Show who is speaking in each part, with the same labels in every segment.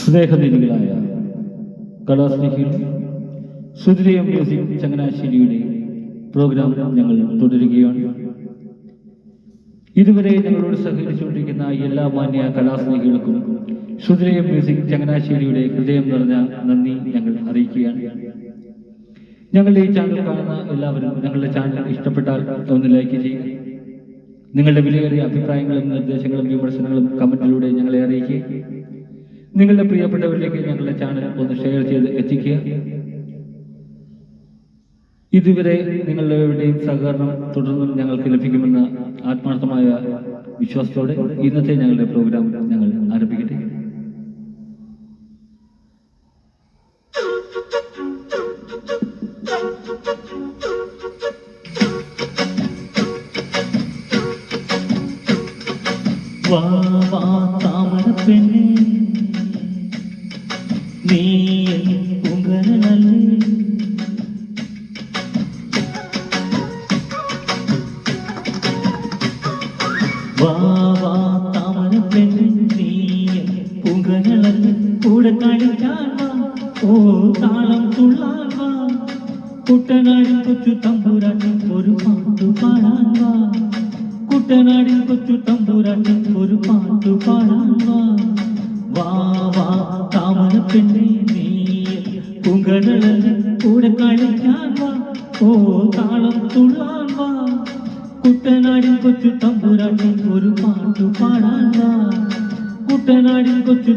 Speaker 1: സ്നേഹനിധികളായ കലാസ്നേഹികൾ സുധിരയം music ചങ്ങനാശ്ശേരിയുടെ programme ഞങ്ങൾ തുടരുകയാണ്. ഇതുവരെ ഞങ്ങളോട് സഹകരിച്ചുകൊണ്ടിരിക്കുന്ന എല്ലാ മാന്യ കലാസ്നേഹികൾക്കും സുധിരയം മ്യൂസിക് ചങ്ങനാശ്ശേരിയുടെ ഹൃദയം നിറഞ്ഞ നന്ദി ഞങ്ങൾ അറിയിക്കുകയാണ്. ഞങ്ങളുടെ ഈ ചാനൽ കാണുന്ന എല്ലാവരും ഞങ്ങളുടെ ചാനൽ ഇഷ്ടപ്പെട്ടാൽ ഒന്ന് ലൈക്ക് ചെയ്യുക. നിങ്ങളുടെ വിലയേറിയ അഭിപ്രായങ്ങളും നിർദ്ദേശങ്ങളും വിമർശനങ്ങളും കമന്റിലൂടെ ഞങ്ങളെ അറിയിക്കുക. നിങ്ങളുടെ പ്രിയപ്പെട്ടവരിലേക്ക് ഞങ്ങളുടെ ചാനൽ ഒന്ന് ഷെയർ ചെയ്ത് എത്തിക്കുക. ഇതുവരെ നിങ്ങളുടെയും സഹകരണം തുടർന്നും ഞങ്ങൾക്ക് ലഭിക്കുമെന്ന ആത്മാർത്ഥമായ വിശ്വാസത്തോടെ ഇന്നത്തെ ഞങ്ങളുടെ പ്രോഗ്രാം ഞങ്ങൾ ആരംഭിക്കട്ടെ. വാ വാ താമരപ്പെണ്ണേ. നീ ഉങ്കരനല്ലേ വാ വാ താമരപ്പെണ്ണേ നീ ഉങ്കരനല്ലേ കൂടെ കളിക്കാൻ വാ ഓ താളം തുള്ളാൻ വാ കുട്ടനാടിൻ കൊച്ചു തമ്പുരാട്ടി ഒരു പാട്ടു പാടാൻ വാ കുട്ടനാടിൻ താമരപ്പെണ്ണേ നീ കുങ്കടലല്ല കൂടെ കളിക്കാൻ വാ ഓ താളം തുള്ളാൻ വാ കുട്ടനാടിൻ കൊച്ചു തമ്പുരാട്ടി ഒരു പാട്ടു പാടാൻ വാ കുട്ടനാടിൻ കൊച്ചു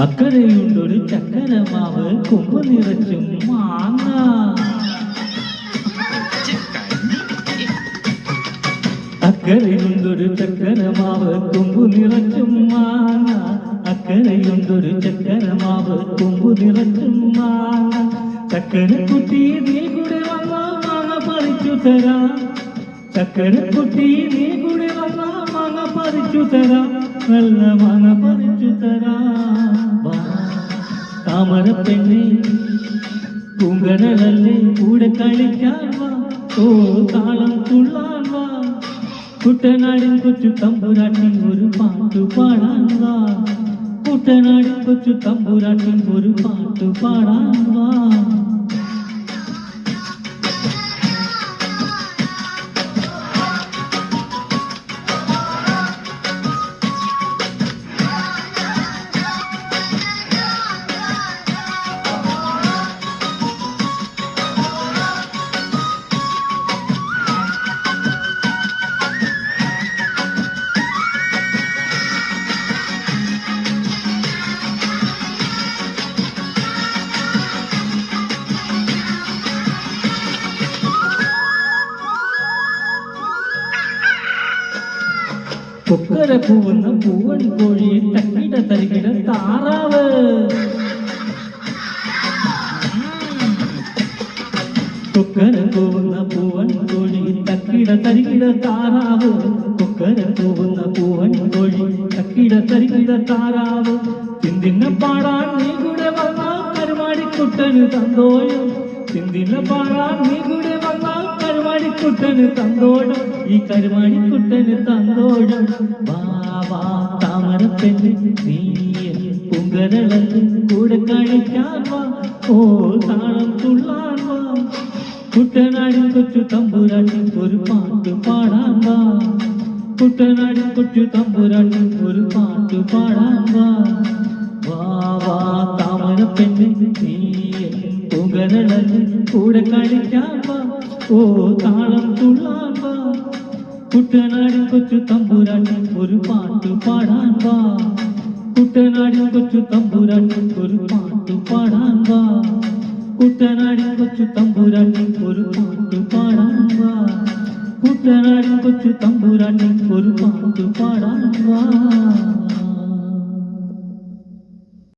Speaker 1: അക്കരയുണ്ടൊരു ചക്കരമാവ് കൊമ്പ് നിറച്ചും മാങ്ങ. അക്കരയുണ്ടൊരു ചക്കരമാവ് കൊമ്പ് നിറച്ചും മാങ്ങ. അക്കരയുണ്ടൊരു ചക്കരമാവ് കൊമ്പ് നിറച്ചും മാങ്ങ. ചക്കരക്കുട്ടി നീ കൂടെ വന്ന മാങ്ങ പറിച്ചു തരാം. ചക്കരക്കുട്ടി നീ കൂടെ വന്ന മാങ്ങ പറിച്ചു തരാം. നല്ല മാങ്ങ പറിച്ചു തരാം. താമരപ്പെണ്ണേ പൂങ്കടലല്ലേ കൂടെ കളിക്കാൻ വാ. ഓ താളം തുള്ളാൻ വാ. കുട്ടനാടിൻ കൊച്ചു തമ്പുരാട്ടി ഒരു പാട്ടു പാടാൻ വാ. കുട്ടനാടിൻ കൊച്ചു തമ്പുരാട്ടി ഒരു പാട്ടു പാടാൻ വാ. കൊക്കര പൂവെന്ന പൂവണി കോഴിയെ തക്കിട തരികിട താറാവ്. കൊക്കര പൂവുന്ന പൂവൻ കോഴി തക്കിട തരികിട താറാവ്. കൊക്കര പൂവുന്ന പൂവൻ കോഴി തക്കിട തരികിട താറാവ്. തിന്തിന്ന പാടാൻ നീ കൂടെ വന്ന കരുമാടിക്കുട്ടന് തന്തോയം തിന്തിന്ന പാടാൻ നീ കൂടെ വന്ന കരുമാടിക്കുട്ടന് തന്തോടം ഈ കരുമാടിക്കുട്ടന് തന്തോടം. വാ വാ താമരപ്പെണ്ണ് നീ പുങ്കരളത്ത് കൂടെ കഴിക്കാൻ വാ. ഓ താളം തുള്ളാൻ വാ. കുട്ടനാടി കൊച്ചു തമ്പുരാട്ടി ഒരു പാട്ട് പാടാൻ വാ. കുട്ടനാടി കൊച്ചു തമ്പുരാട്ടി ഒരു പാട്ട് പാടാൻ വാ. വാ വാ താമരപ്പെണ്ണ് നീ പുങ്കരളത്ത് കൂടെ കഴിക്കാൻ വാ. ഓ താളം തുള്ളാൻ വാ. കുട്ടനാടിൻ കൊച്ചു തമ്പുരാട്ടൻ ഒരു പാട്ട് പാടാൻ വാ. കുട്ടനാടിൻ കൊച്ചു തമ്പുരാട്ടൻ ഒരു പാട്ട് പാടാൻ വാ. കുട്ടനാടി കൊച്ചു തമ്പുരാട്ടൻ ഒരു പാട്ട് പാടാൻ വാ. കുട്ടനാടി കൊച്ചു തമ്പുരാട്ടൻ ഒരു പാട്ട് പാടാൻ വാ.